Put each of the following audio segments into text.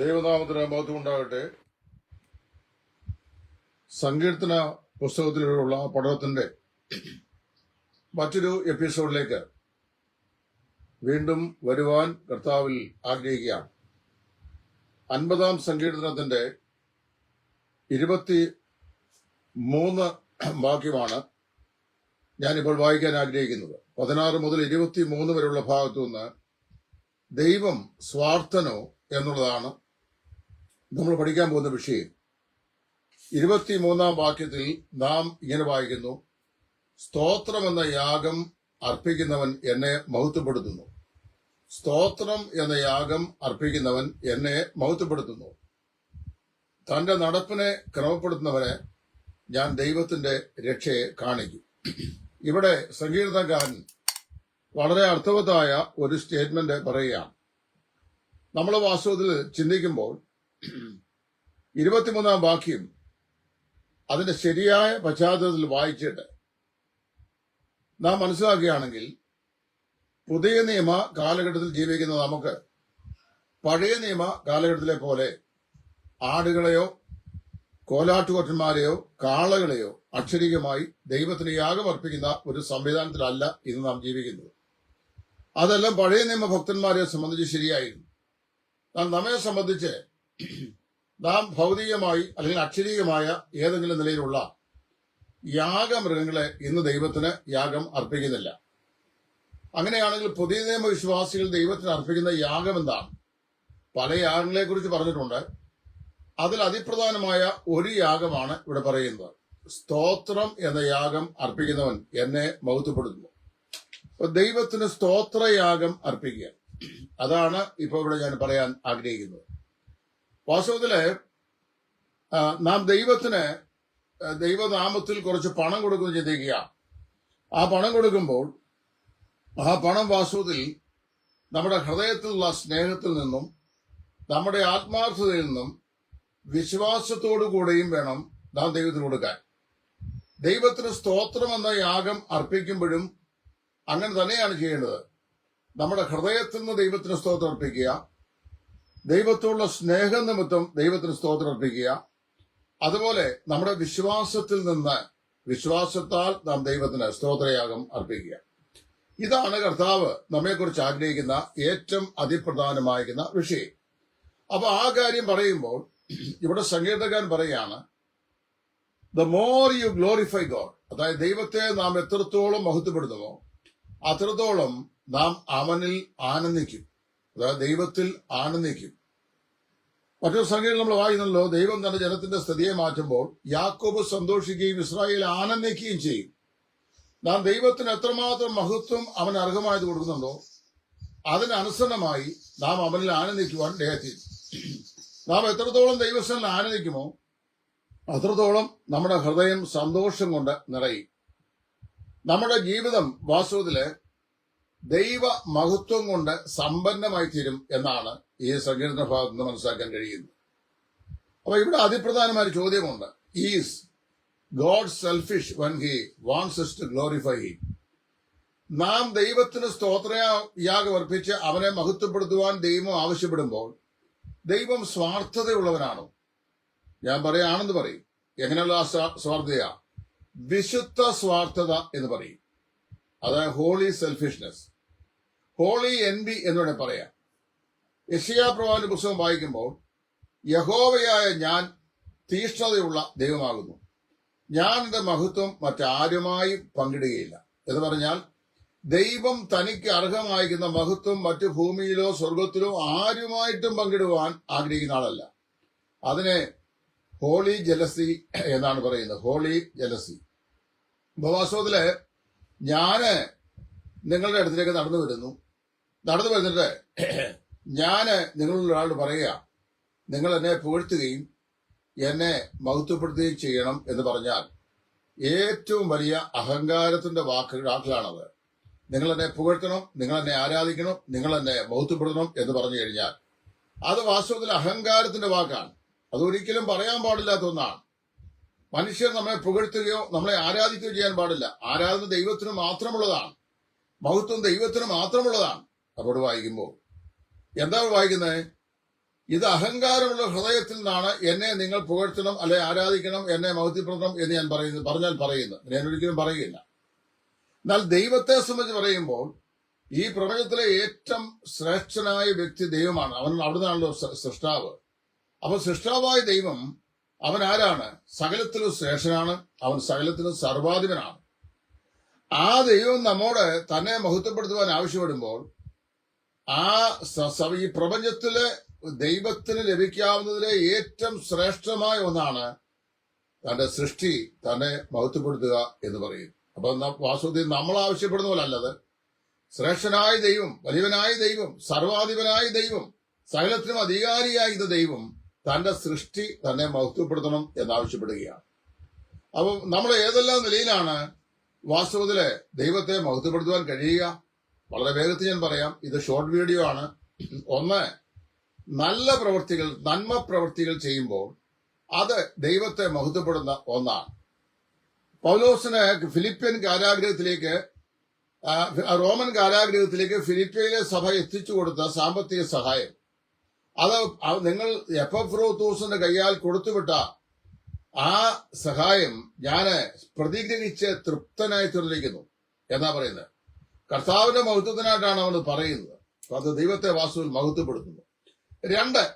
ദൈവനാമത്തിന് മഹത്വം ഉണ്ടാകട്ടെ സങ്കീർത്തന പുസ്തകത്തിലുള്ള പഠനത്തിന്റെ മറ്റൊരു എപ്പിസോഡിലേക്ക് വീണ്ടും വരുവാൻ കർത്താവിൽ ആഗ്രഹിക്കുകയാണ്. അൻപതാം സങ്കീർത്തനത്തിന്റെ ഇരുപത്തി മൂന്ന് വാക്യമാണ് ഞാനിപ്പോൾ വായിക്കാൻ ആഗ്രഹിക്കുന്നത്. പതിനാറ് മുതൽ ഇരുപത്തി മൂന്ന് വരെയുള്ള ഭാഗത്തു നിന്ന് ദൈവം സ്വാർത്ഥനോ എന്നുള്ളതാണ് നമ്മൾ പഠിക്കാൻ പോകുന്ന വിഷയം. ഇരുപത്തി മൂന്നാം വാക്യത്തിൽ നാം ഇങ്ങനെ വായിക്കുന്നു. സ്തോത്രം എന്ന യാഗം അർപ്പിക്കുന്നവൻ എന്നെ മഹത്വപ്പെടുത്തുന്നു. സ്തോത്രം എന്ന യാഗം അർപ്പിക്കുന്നവൻ എന്നെ മഹത്വപ്പെടുത്തുന്നു. തന്റെ നടപ്പിനെ ക്രമപ്പെടുത്തുന്നവനെ ഞാൻ ദൈവത്തിന്റെ രക്ഷയെ കാണിക്കും. ഇവിടെ സങ്കീർത്തനക്കാരൻ വളരെ അർത്ഥവത്തായ ഒരു സ്റ്റേറ്റ്മെന്റ് പറയുകയാണ്. നമ്മൾ വാസ്തവത്തിൽ ചിന്തിക്കുമ്പോൾ ഇരുപത്തിമൂന്നാം വാക്യം അതിന്റെ ശരിയായ പശ്ചാത്തലത്തിൽ വായിച്ചിട്ട് നാം മനസ്സിലാക്കുകയാണെങ്കിൽ പുതിയ നിയമ കാലഘട്ടത്തിൽ ജീവിക്കുന്ന നമുക്ക് പഴയ നിയമ കാലഘട്ടത്തിലെ പോലെ ആടുകളെയോ കോലാട്ടുകൊറ്റന്മാരെയോ കാളകളെയോ അക്ഷരികമായി ദൈവത്തിന് യാഗമർപ്പിക്കുന്ന ഒരു സംവിധാനത്തിലല്ല ഇന്ന് നാം ജീവിക്കുന്നത്. അതെല്ലാം പഴയ നിയമ ഭക്തന്മാരെ സംബന്ധിച്ച് ശരിയായിരുന്നു. നമ്മെ സംബന്ധിച്ച് നാം ഭൗതികമായി അല്ലെങ്കിൽ അക്ഷരീയമായ ഏതെങ്കിലും നിലയിലുള്ള യാഗമൃഗങ്ങളെ ഇന്ന് ദൈവത്തിന് യാഗം അർപ്പിക്കുന്നില്ല. അങ്ങനെയാണെങ്കിൽ പുതിയ നിയമ വിശ്വാസികൾ ദൈവത്തിന് അർപ്പിക്കുന്ന യാഗം എന്താണ് പല യാഗങ്ങളെ കുറിച്ച് പറഞ്ഞിട്ടുണ്ട്. അതിൽ അതിപ്രധാനമായ ഒരു യാഗമാണ് ഇവിടെ പറയുന്നത്. സ്തോത്രം എന്ന യാഗം അർപ്പിക്കുന്നവൻ എന്നെ മൗത്തപ്പെടുത്തുന്നു ദൈവത്തിന് സ്തോത്രയാഗം അർപ്പിക്കുക. അതാണ് ഇപ്പോൾ ഇവിടെ ഞാൻ പറയാൻ ആഗ്രഹിക്കുന്നത്. വാസ്തവത്തിൽ നാം ദൈവത്തിന് ദൈവനാമത്തിൽ കുറച്ച് പണം കൊടുക്കുന്നു ചിന്തിക്കുക ആ പണം കൊടുക്കുമ്പോൾ ആ പണം വാസ്തവത്തിൽ നമ്മുടെ ഹൃദയത്തിലുള്ള സ്നേഹത്തിൽ നിന്നും നമ്മുടെ ആത്മാർത്ഥതയിൽ നിന്നും വിശ്വാസത്തോടു കൂടെയും വേണം നാം ദൈവത്തിന് കൊടുക്കാൻ. ദൈവത്തിന് സ്തോത്രം എന്ന യാഗം അർപ്പിക്കുമ്പോഴും അങ്ങനെ തന്നെയാണ് ചെയ്യേണ്ടത്. നമ്മുടെ ഹൃദയത്തിൽ നിന്ന് ദൈവത്തിന് സ്തോത്രം അർപ്പിക്കുക ദൈവത്തോടുള്ള സ്നേഹം നിമിത്തം ദൈവത്തിന് സ്തോത്രം അർപ്പിക്കുക. അതുപോലെ നമ്മുടെ വിശ്വാസത്തിൽ നിന്ന് വിശ്വാസത്താൽ നാം ദൈവത്തിന് സ്തോത്രയാഗം അർപ്പിക്കുക. ഇതാണ് കർത്താവ് നമ്മെക്കുറിച്ച് ആഗ്രഹിക്കുന്ന ഏറ്റവും അതിപ്രധാനമായിരിക്കുന്ന വിഷയം. അപ്പൊ ആ കാര്യം പറയുമ്പോൾ ഇവിടെ സംഗീതകാരൻ പറയാണ് the more you glorify God അതായത് ദൈവത്തെ നാം എത്രത്തോളം മഹത്വപ്പെടുത്തുമോ അത്രത്തോളം നാം അവനിൽ ആനന്ദിക്കും. അതായത് ദൈവത്തിൽ ആനന്ദിക്കും. മറ്റൊരു സംഖ്യയിൽ നമ്മൾ വായിക്കുന്നല്ലോ ദൈവം തന്റെ ജനത്തിന്റെ സ്ഥിതിയെ മാറ്റുമ്പോൾ യാക്കോബ് സന്തോഷിക്കുകയും ഇസ്രായേൽ ആനന്ദിക്കുകയും ചെയ്യും. നാം ദൈവത്തിന് എത്രമാത്രം മഹത്വം അവൻ അർഹമായത് കൊടുക്കുന്നുണ്ടോ അതിനനുസരണമായി നാം അവനിൽ ആനന്ദിക്കുവാൻ ദേഹത്തിൽ നാം എത്രത്തോളം ദൈവസ്ഥനിൽ ആനന്ദിക്കുമോ അത്രത്തോളം നമ്മുടെ ഹൃദയം സന്തോഷം കൊണ്ട് നിറയും. നമ്മുടെ ജീവിതം വാസ്തവത്തിൽ ദൈവ മഹത്വം കൊണ്ട് സമ്പന്നമായി തീരും എന്നാണ് ഈ സങ്കീർണ ഭാഗത്ത് നിന്ന് മനസ്സിലാക്കാൻ കഴിയുന്നത്. അപ്പൊ ഇവിടെ അതിപ്രധാനമായ ഒരു ചോദ്യമുണ്ട്. Is God selfish when he wants to glorify he നാം ദൈവത്തിന് സ്തോത്രയാഗം അർപ്പിച്ച് അവനെ മഹത്വപ്പെടുത്തുവാൻ ദൈവം ആവശ്യപ്പെടുമ്പോൾ ദൈവം സ്വാർത്ഥതയുള്ളവനാണോ? ഞാൻ പറയാണെന്ന് പറയും. എങ്ങനെയുള്ള ആ സ്വാർത്ഥതയാ? വിശുദ്ധ സ്വാർത്ഥത എന്ന് പറയും. അതായത് holy selfishness holy N B എന്നിവിടെ പറയാം. യശിയാ പ്രവാന്റെ പുസ്തകം വായിക്കുമ്പോൾ യഹോവയായ ഞാൻ തീഷ്ണതയുള്ള ദൈവമാകുന്നു. ഞാൻ എന്റെ മഹത്വം മറ്റാരുമായി പങ്കിടുകയില്ല. എന്ന് പറഞ്ഞാൽ ദൈവം തനിക്ക് അർഹമായിരിക്കുന്ന മഹത്വം മറ്റു ഭൂമിയിലോ സ്വർഗത്തിലോ ആരുമായിട്ടും പങ്കിടുവാൻ ആഗ്രഹിക്കുന്ന ആളല്ല. അതിനെ ഹോളി ജലസി എന്നാണ് പറയുന്നത്. ഹോളി ജലസി ഉപവാസത്തിൽ ഞാൻ നിങ്ങളുടെ അടുത്തേക്ക് നടന്നു വരുന്നു. നടന്നു വരുന്നിട്ട് ഞാൻ നിങ്ങളിൽ ഒരാളോട് പറയുക നിങ്ങൾ എന്നെ പുകഴ്ത്തുകയും എന്നെ മഹത്വപ്പെടുത്തുകയും ചെയ്യണം എന്ന് പറഞ്ഞാൽ ഏറ്റവും വലിയ അഹങ്കാരത്തിന്റെ വാക്കുകളാണത് നിങ്ങൾ എന്നെ പുകഴ്ത്തണം നിങ്ങൾ എന്നെ ആരാധിക്കണം നിങ്ങൾ എന്നെ മഹത്വപ്പെടുത്തണം എന്ന് പറഞ്ഞു കഴിഞ്ഞാൽ അത് വാസ്തവത്തിൽ അഹങ്കാരത്തിന്റെ വാക്കാണ്. അതൊരിക്കലും പറയാൻ പാടില്ലാത്ത ഒന്നാണ്. മനുഷ്യർ നമ്മെ പുകഴ്ത്തുകയോ നമ്മളെ ആരാധിക്കുകയോ ചെയ്യാൻ പാടില്ല. ആരാധന ദൈവത്തിന് മാത്രമുള്ളതാണ്. മഹത്വം ദൈവത്തിന് മാത്രമുള്ളതാണ്. അപ്പോൾ വായിക്കുമ്പോൾ എന്താ വായിക്കുന്നത്? ഇത് അഹങ്കാരമുള്ള ഹൃദയത്തിൽ നിന്നാണ് എന്നെ നിങ്ങൾ പുകഴ്ത്തണം അല്ലെ ആരാധിക്കണം എന്നെ മഹത്വപ്പെടണം എന്ന് ഞാൻ പറയുന്നു പറഞ്ഞാൽ പറയുന്നു ഞാൻ ഒരിക്കലും പറയുകയില്ല. എന്നാൽ ദൈവത്തെ സംബന്ധിച്ച് പറയുമ്പോൾ ഈ പ്രപഞ്ചത്തിലെ ഏറ്റവും ശ്രേഷ്ഠനായ വ്യക്തി ദൈവമാണ്. അവൻ അവിടുന്നാണല്ലോ സൃഷ്ടാവ്. അപ്പൊ സൃഷ്ടാവായ ദൈവം അവൻ ആരാണ്? സകലത്തിലും ശ്രേഷ്ഠനാണ്. അവൻ സകലത്തിലും സർവാധിപനാണ്. ആ ദൈവം നമ്മോട് തന്നെ മഹത്വപ്പെടുത്തുവാൻ ആവശ്യപ്പെടുമ്പോൾ ആ ഈ പ്രപഞ്ചത്തിലെ ദൈവത്തിന് ലഭിക്കാവുന്നതിലെ ഏറ്റവും ശ്രേഷ്ഠമായ ഒന്നാണ് തന്റെ സൃഷ്ടി തന്നെ മഹത്വപ്പെടുത്തുക എന്ന് പറയും അപ്പൊ വാസുദേവ് നമ്മൾ ആവശ്യപ്പെടുന്ന പോലെ അല്ലത്. ശ്രേഷ്ഠനായ ദൈവം വലിയവനായ ദൈവം സർവാധിപനായ ദൈവം സകലത്തിനും അധികാരിയായ ദൈവം തന്റെ സൃഷ്ടി തന്നെ മഹത്വപ്പെടുത്തണം എന്നാവശ്യപ്പെടുകയാണ്. അപ്പം നമ്മൾ ഏതെല്ലാം നിലയിലാണ് വാസ്തവത്തിൽ ദൈവത്തെ മഹത്വപ്പെടുത്തുവാൻ കഴിയുക? വളരെ വേഗത്തിൽ ഞാൻ പറയാം. ഇത് ഷോർട്ട് വീഡിയോ ആണ്. ഒന്ന് നല്ല പ്രവൃത്തികൾ നന്മ പ്രവൃത്തികൾ ചെയ്യുമ്പോൾ അത് ദൈവത്തെ മഹത്വപ്പെടുന്ന ഒന്നാണ്. പൗലോസിന് ഫിലിപ്പിയൻ കാരാഗ്രഹത്തിലേക്ക് റോമൻ കാരാഗ്രഹത്തിലേക്ക് ഫിലിപ്പിയയിലെ സഭ എത്തിച്ചു കൊടുത്ത സാമ്പത്തിക സഹായം. അത് നിങ്ങൾ എഫ് എഫ് റോത്തൂസിന്റെ കൈയാൽ കൊടുത്തുവിട്ട ആ സഹായം ഞാൻ പ്രതിഗ്രഹിച്ച് തൃപ്തനായി തീർന്നിരിക്കുന്നു. എന്നാ പറയുന്നത്? കർത്താവിന്റെ മഹത്വത്തിനായിട്ടാണ് അവന് പറയുന്നത്. അത് ദൈവത്തെ വാസ്തുവിൽ മഹത്വപ്പെടുത്തുന്നു. രണ്ട്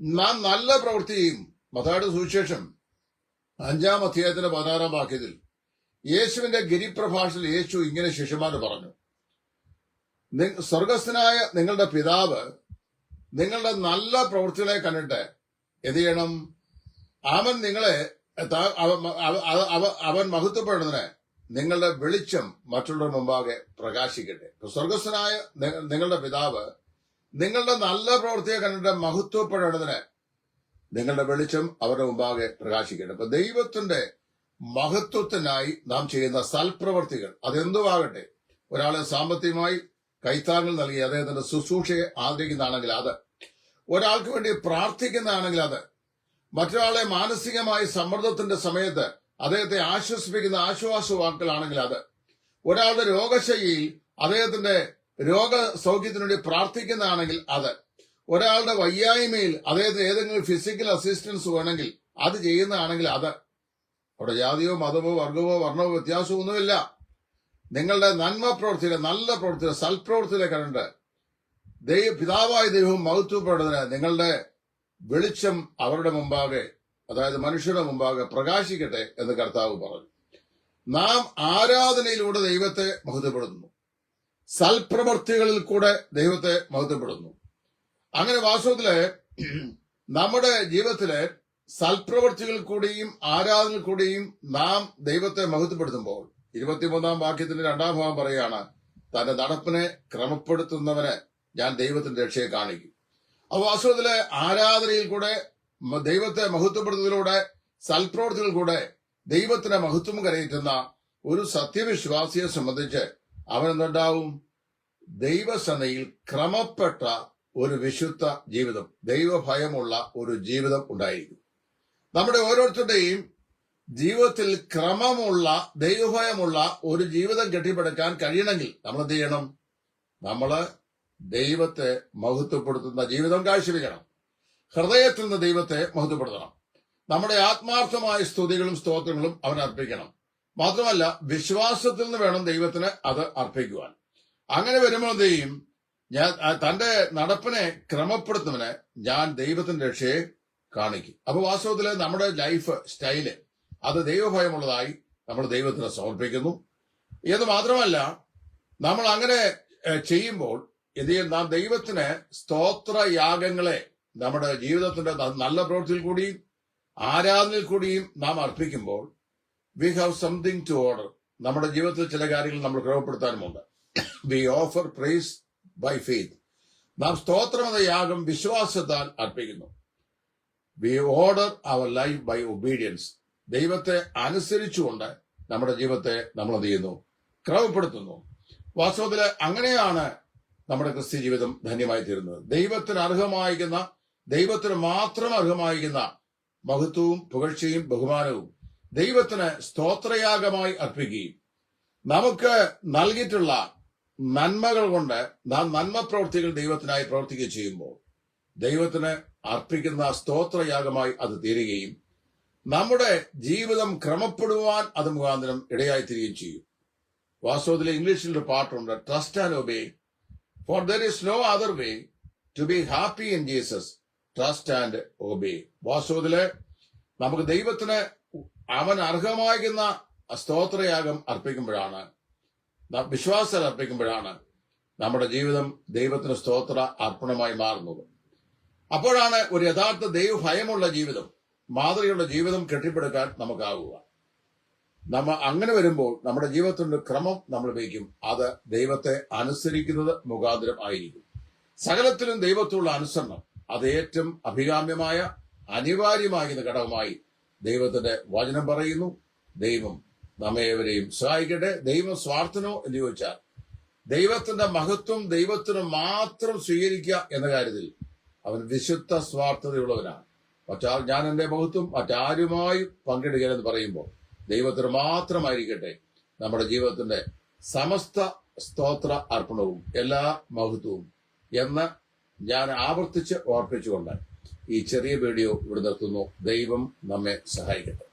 നാം നല്ല പ്രവൃത്തിയും മതാട് സുവിശേഷം അഞ്ചാം അധ്യായത്തിന്റെ പതിനാറാം വാക്യത്തിൽ യേശുവിന്റെ ഗിരിപ്രഭാഷയിൽ യേശു ഇങ്ങനെ ശിഷ്യമാര് പറഞ്ഞു. "നി- സ്വർഗസ്ഥനായ നിങ്ങളുടെ പിതാവ് നിങ്ങളുടെ നല്ല പ്രവൃത്തികളെ കണ്ടിട്ട് എന്ത് ചെയ്യണം? അവൻ നിങ്ങളെ അവൻ മഹത്വപ്പെടുന്നതിന് നിങ്ങളുടെ വെളിച്ചം മറ്റുള്ളവരുടെ മുമ്പാകെ പ്രകാശിക്കട്ടെ. സ്വർഗസ്വനായ നിങ്ങളുടെ പിതാവ് നിങ്ങളുടെ നല്ല പ്രവൃത്തിയെ കണ്ടിട്ട് മഹത്വപ്പെടേണ്ടതിന് നിങ്ങളുടെ വെളിച്ചം അവരുടെ മുമ്പാകെ പ്രകാശിക്കട്ടെ. അപ്പൊ ദൈവത്തിന്റെ മഹത്വത്തിനായി നാം ചെയ്യുന്ന സൽപ്രവർത്തികൾ അതെന്തുവാകട്ടെ? ഒരാളെ സാമ്പത്തികമായി കൈത്താങ്ങൽ നൽകി അദ്ദേഹത്തിന്റെ ശുശ്രൂഷയെ ആദരിക്കുന്നതാണെങ്കിൽ അത്. ഒരാൾക്ക് വേണ്ടി പ്രാർത്ഥിക്കുന്നതാണെങ്കിൽ അത്. മറ്റൊരാളെ മാനസികമായി സമ്മർദ്ദത്തിന്റെ സമയത്ത് അദ്ദേഹത്തെ ആശ്വസിപ്പിക്കുന്ന ആശ്വാസ വാക്കുകളാണെങ്കിൽ അത്. ഒരാളുടെ രോഗശൈലിയിൽ അദ്ദേഹത്തിന്റെ രോഗസൗഖ്യത്തിനു വേണ്ടി പ്രാർത്ഥിക്കുന്നതാണെങ്കിൽ അത്. ഒരാളുടെ വയ്യായ്മയിൽ അദ്ദേഹത്തിന് ഏതെങ്കിലും ഫിസിക്കൽ അസിസ്റ്റൻസ് വേണമെങ്കിൽ അത് ചെയ്യുന്നതാണെങ്കിൽ അത്. അവിടെ ജാതിയോ മതമോ വർഗമോ വർണമോ വ്യത്യാസമോ ഒന്നുമില്ല നിങ്ങളുടെ നന്മ പ്രവർത്തിയിലെ നല്ല പ്രവർത്തിയിലെ സൽപ്രവർത്തിയിലെ കണ്ട് ദൈവ പിതാവായ ദൈവം മഹത്വപ്പെടുന്നതിന് നിങ്ങളുടെ വെളിച്ചം അവരുടെ മുമ്പാകെ അതായത് മനുഷ്യരുടെ മുമ്പാകെ പ്രകാശിക്കട്ടെ എന്ന് കർത്താവ് പറഞ്ഞു. നാം ആരാധനയിലൂടെ ദൈവത്തെ മഹത്വപ്പെടുന്നു സൽപ്രവർത്തികളിൽ കൂടെ ദൈവത്തെ മഹത്വപ്പെടുന്നു അങ്ങനെ വാസ്തവത്തിൽ നമ്മുടെ ജീവിതത്തിലെ സൽപ്രവർത്തികൾ കൂടിയും ആരാധനയിൽ കൂടിയും നാം ദൈവത്തെ മഹത്വപ്പെടുത്തുമ്പോൾ ഇരുപത്തിമൂന്നാം വാക്യത്തിന്റെ രണ്ടാം ഭാഗം പറയുകയാണ് തന്റെ നടപ്പിനെ ക്രമപ്പെടുത്തുന്നവന് ഞാൻ ദൈവത്തിന്റെ രക്ഷയെ കാണിക്കും. അപ്പൊ വാസ്തവത്തിലെ ആരാധനയിൽ കൂടെ ദൈവത്തെ മഹത്വപ്പെടുത്തുന്നതിലൂടെ സൽപ്രവർത്തികൾ കൂടെ ദൈവത്തിന്റെ മഹത്വം കരയറ്റുന്ന ഒരു സത്യവിശ്വാസിയെ സംബന്ധിച്ച് അവനെന്തുണ്ടാവും? ദൈവസനയിൽ ക്രമപ്പെട്ട ഒരു വിശുദ്ധ ജീവിതം ദൈവഭയമുള്ള ഒരു ജീവിതം ഉണ്ടായിരിക്കും. നമ്മുടെ ഓരോരുത്തരുടെയും ജീവിതത്തിൽ ക്രമമുള്ള ദൈവഭയമുള്ള ഒരു ജീവിതം കെട്ടിപ്പടുക്കാൻ കഴിയണമെങ്കിൽ നമ്മൾ എന്ത് ചെയ്യണം? നമ്മൾ ദൈവത്തെ മഹത്വപ്പെടുത്തുന്ന ജീവിതം കാഴ്ചവെക്കണം. ഹൃദയത്തിൽ നിന്ന് ദൈവത്തെ മഹത്വപ്പെടുത്തണം. നമ്മുടെ ആത്മാർത്ഥമായ സ്തുതികളും സ്തോത്രങ്ങളും അവൻ അർപ്പിക്കണം. മാത്രമല്ല വിശ്വാസത്തിൽ നിന്ന് വേണം ദൈവത്തിന് അത് അർപ്പിക്കുവാൻ. അങ്ങനെ വരുമ്പോൾ എന്ത് ചെയ്യും? ഞാൻ തന്റെ നടപ്പിനെ ക്രമപ്പെടുത്തുന്നതിന് ഞാൻ ദൈവത്തിന്റെ രക്ഷയെ കാണിക്കും. അപ്പൊ വാസ്തവത്തിൽ നമ്മുടെ ലൈഫ് സ്റ്റൈൽ അത് ദൈവഭയമുള്ളതായി നമ്മൾ ദൈവത്തിന് സമർപ്പിക്കുന്നു. എന്ന് മാത്രമല്ല നമ്മൾ അങ്ങനെ ചെയ്യുമ്പോൾ ചെയ്യും? നാം ദൈവത്തിന് സ്തോത്ര യാഗങ്ങളെ നമ്മുടെ ജീവിതത്തിന്റെ നല്ല പ്രവൃത്തിയിൽ കൂടിയും ആരാധനയിൽ കൂടിയും നാം അർപ്പിക്കുമ്പോൾ we have something to order നമ്മുടെ ജീവിതത്തിൽ ചില കാര്യങ്ങൾ നമ്മൾ ക്രമപ്പെടുത്താനുമുണ്ട്. We offer praise by faith നാം സ്തോത്രം എന്ന യാഗം വിശ്വാസത്താൽ അർപ്പിക്കുന്നു. We order our life by obedience ദൈവത്തെ അനുസരിച്ചുകൊണ്ട് നമ്മുടെ ജീവിതത്തെ നമ്മൾ എന്ത് ചെയ്യുന്നു? ക്രമപ്പെടുത്തുന്നു. വാസ്തവത്തിൽ അങ്ങനെയാണ് നമ്മുടെ ക്രിസ്ത്യ ജീവിതം ധന്യമായി തീരുന്നത്. ദൈവത്തിന് അർഹമായിരിക്കുന്ന ദൈവത്തിന് മാത്രം അർഹമായിരിക്കുന്ന മഹത്വവും പുകഴ്ചയും ബഹുമാനവും ദൈവത്തിന് സ്തോത്രയാഗമായി അർപ്പിക്കുകയും നമുക്ക് നൽകിയിട്ടുള്ള നന്മകൾ കൊണ്ട് നാം നന്മ പ്രവൃത്തികൾ ദൈവത്തിനായി പ്രവർത്തിക്കുകയും ചെയ്യുമ്പോൾ ദൈവത്തിന് അർപ്പിക്കുന്ന സ്തോത്രയാഗമായി അത് തീരുകയും നമ്മുടെ ജീവിതം ക്രമപ്പെടുവാൻ അത് മുഖാന്തരം ഇടയായി ചെയ്യും. വാസ്തവത്തിൽ ഇംഗ്ലീഷിൽ ഒരു പാട്ടുണ്ട് trust and obey for there is no other way to be happy in Jesus trust and obey വാസ്തവത്തിൽ നമുക്ക് ദൈവത്തിന് അവൻ അർഹമാകുന്ന സ്തോത്രയാഗം അർപ്പിക്കുമ്പോഴാണ് വിശ്വാസം അർപ്പിക്കുമ്പോഴാണ് നമ്മുടെ ജീവിതം ദൈവത്തിന് സ്തോത്ര അർപ്പണമായി മാറുന്നത്. അപ്പോഴാണ് ഒരു യഥാർത്ഥ ദൈവഭയമുള്ള ജീവിതം മാതൃകയുള്ള ജീവിതം കെട്ടിപ്പടുക്കാൻ നമുക്കാവുക. നമ്മ അങ്ങനെ വരുമ്പോൾ നമ്മുടെ ജീവിതത്തിന്റെ ക്രമം നമ്മൾ വയ്ക്കും. അത് ദൈവത്തെ അനുസരിക്കുന്നത് മുഖാന്തരം ആയിരിക്കും. സകലത്തിലും ദൈവത്തോടുള്ള അനുസരണം അത് ഏറ്റവും അഭികാമ്യമായ അനിവാര്യമാകുന്ന ഘടകമായി ദൈവത്തിന്റെ വചനം പറയുന്നു. ദൈവം നമ്മേവരെയും സഹായിക്കട്ടെ. ദൈവം സ്വാർത്ഥനോ എന്ന് ചോദിച്ചാൽ ദൈവത്തിന്റെ മഹത്വം ദൈവത്തിന് മാത്രം സ്വീകരിക്കുക എന്ന കാര്യത്തിൽ അവൻ വിശുദ്ധ സ്വാർത്ഥതയുള്ളവനാണ്. മറ്റാ ഞാൻ എന്റെ മഹത്വം മറ്റാരുമായി പങ്കിടുകയെന്ന് പറയുമ്പോൾ ദൈവത്തിന് മാത്രമായിരിക്കട്ടെ നമ്മുടെ ജീവിതത്തിന്റെ സമസ്ത സ്തോത്ര അർപ്പണവും എല്ലാ മഹത്വവും എന്ന് ഞാൻ ആവർത്തിച്ച് ഓർപ്പിച്ചുകൊണ്ട് ഈ ചെറിയ വീഡിയോ ഇവിടെ നിർത്തുന്നു. ദൈവം നമ്മെ സഹായിക്കട്ടെ.